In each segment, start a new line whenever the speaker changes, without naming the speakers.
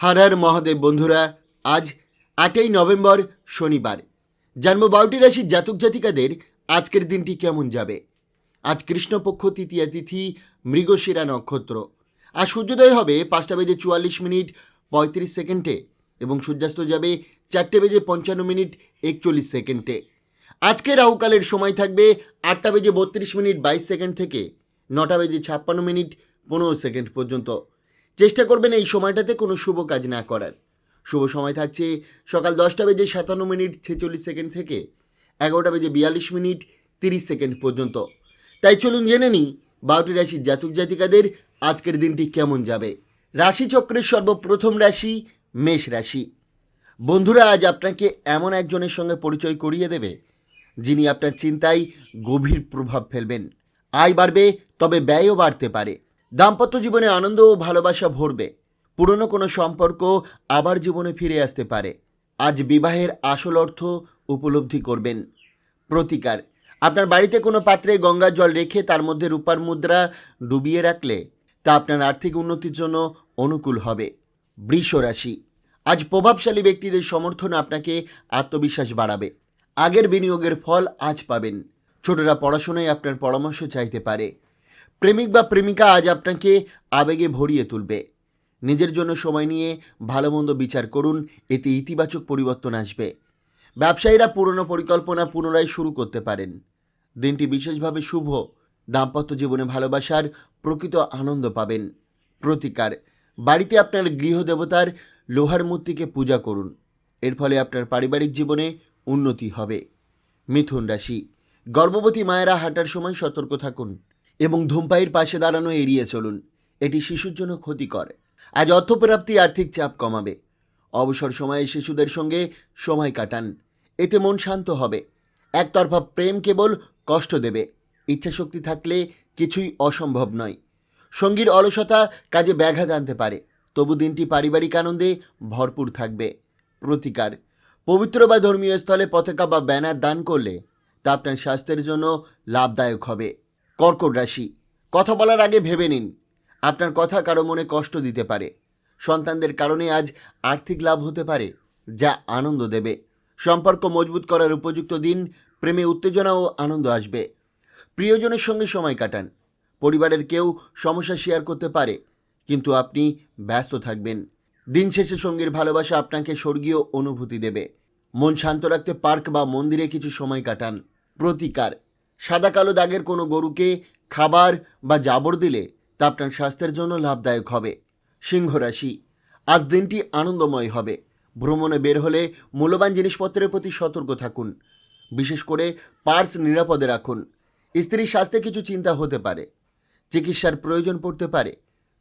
হর হর মহাদেব বন্ধুরা, আজ আটই নভেম্বর শনিবার। জন্ম বারোটি রাশির জাতক জাতিকাদের আজকের দিনটি কেমন যাবে। আজ কৃষ্ণপক্ষ তৃতীয়া তিথি, মৃগশিরা নক্ষত্র। আর সূর্যোদয় হবে পাঁচটা বেজে চুয়াল্লিশ মিনিট পঁয়ত্রিশ সেকেন্ডে এবং সূর্যাস্ত যাবে চারটে বেজে পঞ্চান্ন মিনিট একচল্লিশ সেকেন্ডে। আজকে রাহুকালের সময় থাকবে আটটা বেজে বত্রিশ মিনিট বাইশ সেকেন্ড থেকে নটা বেজে ছাপ্পান্ন মিনিট পনেরো সেকেন্ড পর্যন্ত। চেষ্টা করবেন এই সময়টাতে কোনো শুভ কাজ না করার। শুভ সময় থাকছে সকাল দশটা বেজে সাতান্ন মিনিট ছেচল্লিশ সেকেন্ড থেকে এগারোটা বেজে বিয়াল্লিশ মিনিট তিরিশ সেকেন্ড পর্যন্ত। তাই চলুন জেনে নিই বারোটি রাশির জাতক জাতিকাদের আজকের দিনটি কেমন যাবে। রাশিচক্রের সর্বপ্রথম রাশি মেষ রাশি। বন্ধুরা, আজ আপনাকে এমন একজনের সঙ্গে পরিচয় করিয়ে দেবে যিনি আপনার চিন্তায় গভীর প্রভাব ফেলবেন। আয় বাড়বে, তবে ব্যয়ও বাড়তে পারে। দাম্পত্য জীবনে আনন্দ ও ভালোবাসা ভরবে। পুরনো কোনো সম্পর্ক আবার জীবনে ফিরে আসতে পারে। আজ বিবাহের আসল অর্থ উপলব্ধি করবেন। প্রতিকার। আপনার বাড়িতে কোনো পাত্রে গঙ্গার জল রেখে তার মধ্যে রূপার মুদ্রা ডুবিয়ে রাখলে তা আপনার আর্থিক উন্নতির জন্য অনুকূল হবে। বৃষ রাশি আজ প্রভাবশালী ব্যক্তিদের সমর্থন আপনাকে আত্মবিশ্বাস বাড়াবে। আগের বিনিয়োগের ফল আজ পাবেন। ছোটরা পড়াশোনায় আপনার পরামর্শ চাইতে পারে। প্রেমিক বা প্রেমিকা আজ আপনাকে আবেগে ভরিয়ে তুলবে। নিজের জন্য সময় নিয়ে ভালো মন্দ বিচার করুন, এতে ইতিবাচক পরিবর্তন আসবে। ব্যবসায়ীরা পুরনো পরিকল্পনা পুনরায় শুরু করতে পারেন। দিনটি বিশেষভাবে শুভ, দাম্পত্য জীবনে ভালোবাসার প্রকৃত আনন্দ পাবেন। প্রতিকার, বাড়িতে আপনার গৃহদেবতার লোহার মূর্তিকে পূজা করুন। এর ফলে আপনার পারিবারিক জীবনে উন্নতি হবে। মিথুন রাশি, গর্ভবতী মায়েরা হাঁটার সময় সতর্ক থাকুন। এবং ধূমপাইয়ের পাশে দাঁড়ানো এড়িয়ে চলুন। এটি শিশুর জন্য ক্ষতিকর। আজ অর্থপ্রাপ্তি আর্থিক চাপ কমাবে। অবসর সময়ে শিশুদের সঙ্গে সময় কাটান। এতে মন শান্ত হবে। একতরফা প্রেম কেবল কষ্ট দেবে। ইচ্ছাশক্তি থাকলে কিছুই অসম্ভব নয়। সঙ্গীর অলসতা কাজে ব্যাঘাত আনতে পারে। তবু দিনটি পারিবারিক আনন্দে ভরপুর থাকবে। প্রতিকার। পবিত্র বা ধর্মীয় স্থলে পতাকা বা ব্যানার দান করলে তা আপনার স্বাস্থ্যের জন্য লাভদায়ক হবে। কর্কট রাশি। কথা বলার আগে ভেবে নিন, আপনার কথা কারও মনে কষ্ট দিতে পারে। সন্তানদের কারণে আজ আর্থিক লাভ হতে পারে, যা আনন্দ দেবে। সম্পর্ক মজবুত করার উপযুক্ত দিন, প্রেমে উত্তেজনা ও আনন্দ আসবে। প্রিয়জনের সঙ্গে সময় কাটান। পরিবারের কেউ সমস্যা শেয়ার করতে পারে, কিন্তু আপনি ব্যস্ত থাকবেন। দিন শেষে সঙ্গীর ভালোবাসা আপনাকে স্বর্গীয় অনুভূতি দেবে। মন শান্ত রাখতে পার্ক বা মন্দিরে কিছু সময় কাটান। প্রতিকার। সাদা কালো দাগের কোনো গরুকে খাবার বা জাবর দিলে তা আপনার স্বাস্থ্যের জন্য লাভদায়ক হবে। সিংহ রাশি, আজ দিনটি আনন্দময় হবে। ভ্রমণে বের হলে মূল্যবান জিনিসপত্রের প্রতি সতর্ক থাকুন। বিশেষ করে পার্স নিরাপদে রাখুন। স্ত্রীর স্বাস্থ্যে কিছু চিন্তা হতে পারে, চিকিৎসার প্রয়োজন পড়তে পারে,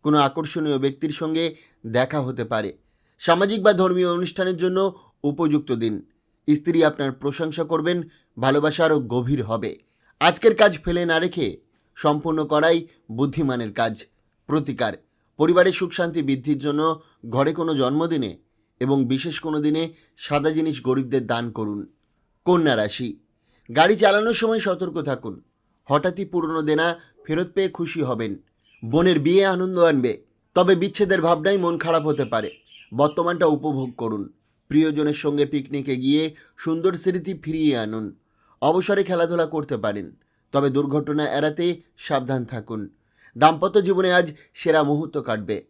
কোনো আকর্ষণীয় ব্যক্তির সঙ্গে দেখা হতে পারে। সামাজিক বা ধর্মীয় অনুষ্ঠানের জন্য উপযুক্ত দিন। স্ত্রী আপনার প্রশংসা করবেন, ভালোবাসা আরও গভীর হবে। আজকের কাজ ফেলে না রেখে সম্পূর্ণ করাই বুদ্ধিমানের কাজ। প্রতিকার। পরিবারের সুখ শান্তি বৃদ্ধির জন্য ঘরে কোনো জন্মদিনে এবং বিশেষ কোনো দিনে সাদা জিনিস গরিবদের দান করুন। কন্যা রাশি। গাড়ি চালানোর সময় সতর্ক থাকুন। হঠাৎই পুরনো দেনা ফেরত পেয়ে খুশি হবেন। বোনের বিয়ে আনন্দ আনবে। তবে বিচ্ছেদের ভাবনাই মন খারাপ হতে পারে। বর্তমানটা উপভোগ করুন। প্রিয়জনের সঙ্গে পিকনিকে গিয়ে সুন্দর স্মৃতি ফিরিয়ে আনুন। অবসরে খেলাধুলা করতে পারেন, তবে দুর্ঘটনা এড়াতে সাবধান থাকুন। দাম্পত্য জীবনে আজ সেরা মুহূর্ত কাটবে।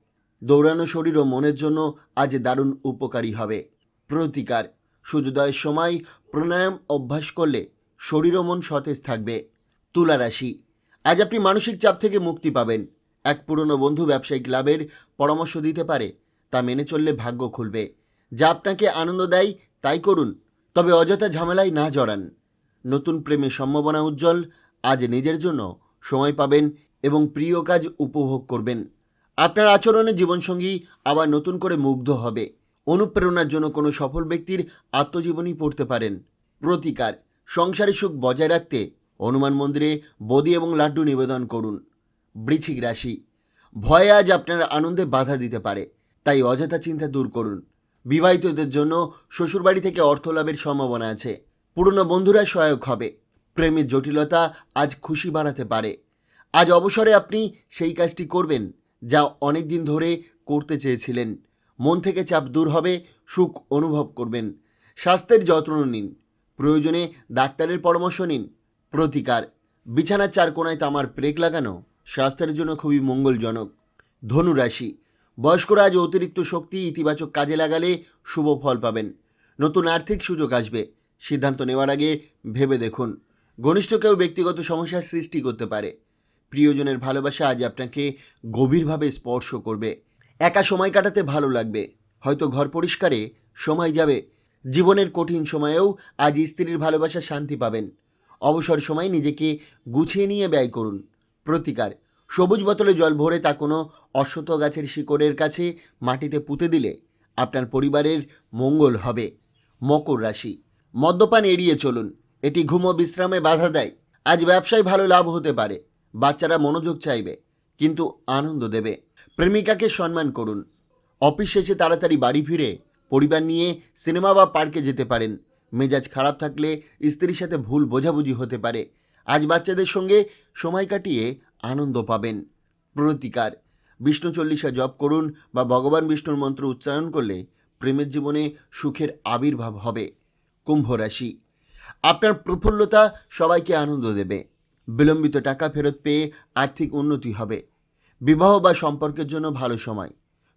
দৌড়ানো শরীর ও মনের জন্য আজ দারুণ উপকারী হবে। প্রতিকার, সূর্যোদয়ের সময় প্রাণায়াম অভ্যাস করলে শরীর ও মন সতেজ থাকবে। তুলা রাশি, আজ আপনি মানসিক চাপ থেকে মুক্তি পাবেন। এক পুরনো বন্ধু ব্যবসায়িক লাভের পরামর্শ দিতে পারে, তা মেনে চললে ভাগ্য খুলবে। যা আপনাকে আনন্দ দেয়, তাই করুন, তবে অযথা ঝামেলায় না জড়ান। নতুন প্রেমে সম্ভাবনা উজ্জ্বল, আজ নিজের জন্য সময় পাবেন এবং প্রিয় কাজ উপভোগ করবেন। আপনার আচরণে জীবনসঙ্গী আবার নতুন করে মুগ্ধ হবে। অনুপ্রেরণার জন্য কোনো সফল ব্যক্তির আত্মজীবনী পড়তে পারেন। প্রতিকার, সংসারে সুখ বজায় রাখতে হনুমান মন্দিরে বদি এবং লাড্ডু নিবেদন করুন। বৃশ্চিক রাশি, ভয় আজ আপনার আনন্দে বাধা দিতে পারে, তাই অযথা চিন্তা দূর করুন। বিবাহিতদের জন্য শ্বশুরবাড়ি থেকে অর্থ লাভের সম্ভাবনা আছে। পুরনো বন্ধুরা সহায়ক হবে। প্রেমের জটিলতা আজ খুশি বাড়াতে পারে। আজ অবসরে আপনি সেই কাজটি করবেন যা অনেক দিন ধরে করতে চেয়েছিলেন। মন থেকে চাপ দূর হবে, সুখ অনুভব করবেন। স্বাস্থ্যের যত্ন নিন। প্রয়োজনে ডাক্তারের পরামর্শ নিন। প্রতিকার। বিছানার চার কোনায় তামার ব্রেক লাগানো স্বাস্থ্যের জন্য খুবই মঙ্গলজনক। ধনুরাশি বয়স্করা আজ অতিরিক্ত শক্তি ইতিবাচক কাজে লাগালে শুভ ফল পাবেন। নতুন আর্থিক সুযোগ আসবে। সিদ্ধান্ত নেওয়ার আগে ভেবে দেখুন। ঘনিষ্ঠ কেউ ব্যক্তিগত সমস্যার সৃষ্টি করতে পারে। প্রিয়জনের ভালোবাসা আজ আপনাকে গভীরভাবে স্পর্শ করবে। একা সময় কাটাতে ভালো লাগবে। হয়তো ঘর পরিষ্কারে সময় যাবে। জীবনের কঠিন সময়েও আজ স্ত্রীর ভালোবাসা শান্তি পাবেন। অবসর সময় নিজেকে গুছিয়ে নিয়ে ব্যয় করুন। প্রতিকার। সবুজ বোতলে জল ভরে তা কোনো অশ্বত্থ গাছের শিকড়ের কাছে মাটিতে পুঁতে দিলে আপনার পরিবারের মঙ্গল হবে। মকর রাশি। মদ্যপান এড়িয়ে চলুন। এটি ঘুম ও বিশ্রামে বাধা দেয়। আজ ব্যবসায় ভালো লাভ হতে পারে। বাচ্চারা মনোযোগ চাইবে, কিন্তু আনন্দ দেবে। প্রেমিকাকে সম্মান করুন। অফিস শেষে তাড়াতাড়ি বাড়ি ফিরে পরিবার নিয়ে সিনেমা বা পার্কে যেতে পারেন। মেজাজ খারাপ থাকলে স্ত্রীর সাথে ভুল বোঝাবুঝি হতে পারে। আজ বাচ্চাদের সঙ্গে সময় কাটিয়ে আনন্দ পাবেন। প্রতিকার। বিষ্ণু চল্লিশা জপ করুন বা ভগবান বিষ্ণুর মন্ত্র উচ্চারণ করলে প্রেমের জীবনে সুখের আবির্ভাব হবে। কুম্ভ রাশি। আপনার প্রফুল্লতা সবাইকে আনন্দ দেবে। বিলম্বিত টাকা ফেরত পেয়ে আর্থিক উন্নতি হবে। বিবাহ বা সম্পর্কের জন্য ভালো সময়।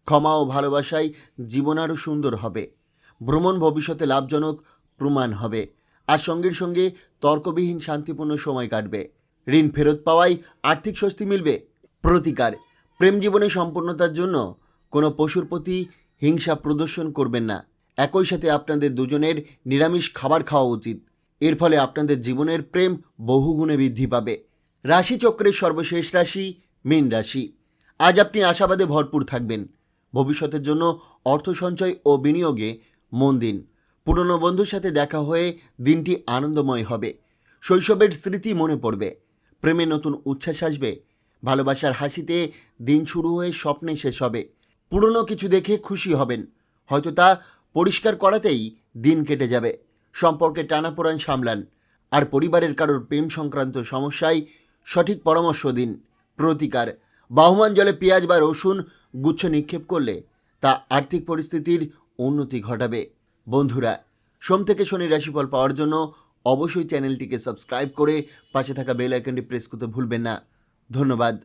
ক্ষমা ও ভালোবাসায় জীবন আরও সুন্দর হবে। ভ্রমণ ভবিষ্যতে লাভজনক প্রমাণ হবে। আর সঙ্গীর সঙ্গে তর্কবিহীন শান্তিপূর্ণ সময় কাটবে। ঋণ ফেরত পাওয়ায় আর্থিক স্বস্তি মিলবে। প্রতিকার। প্রেম জীবনে সম্পূর্ণতার জন্য কোনো পশুর প্রতি হিংসা প্রদর্শন করবেন না। একই সাথে আপনাদের দুজনের নিরামিষ খাবার খাওয়া উচিত। এর ফলে আপনাদের জীবনের প্রেম বহুগুণে বৃদ্ধি পাবে। রাশিচক্রের সর্বশেষ রাশি মীন রাশি। আজ আপনি আশাবাদে ভরপুর থাকবেন। ভবিষ্যতের জন্য অর্থ সঞ্চয় ও বিনিয়োগে মন দিন। পুরনো বন্ধুর সাথে দেখা হয়ে দিনটি আনন্দময় হবে। শৈশবের স্মৃতি মনে পড়বে। প্রেমে নতুন উচ্ছ্বাস আসবে। ভালোবাসার হাসিতে দিন শুরু হয়ে স্বপ্নে শেষ হবে। পুরনো কিছু দেখে খুশি হবেন। হয়তো তা পরিষ্কার করাতেই দিন কেটে যাবে। সম্পর্কে টানাপোড়ান সামলান আর পরিবারের কারোর প্রেম সংক্রান্ত সমস্যায় সঠিক পরামর্শ দিন। প্রতিকার। বাহমান জলে পেঁয়াজ বা রসুন গুচ্ছ নিক্ষেপ করলে তা আর্থিক পরিস্থিতির উন্নতি ঘটাবে। বন্ধুরা, সোম থেকে শনি রাশিফল পাওয়ার জন্য অবশ্যই চ্যানেলটিকে সাবস্ক্রাইব করে পাশে থাকা বেল আইকনটি প্রেস করতে ভুলবেন না। ধন্যবাদ।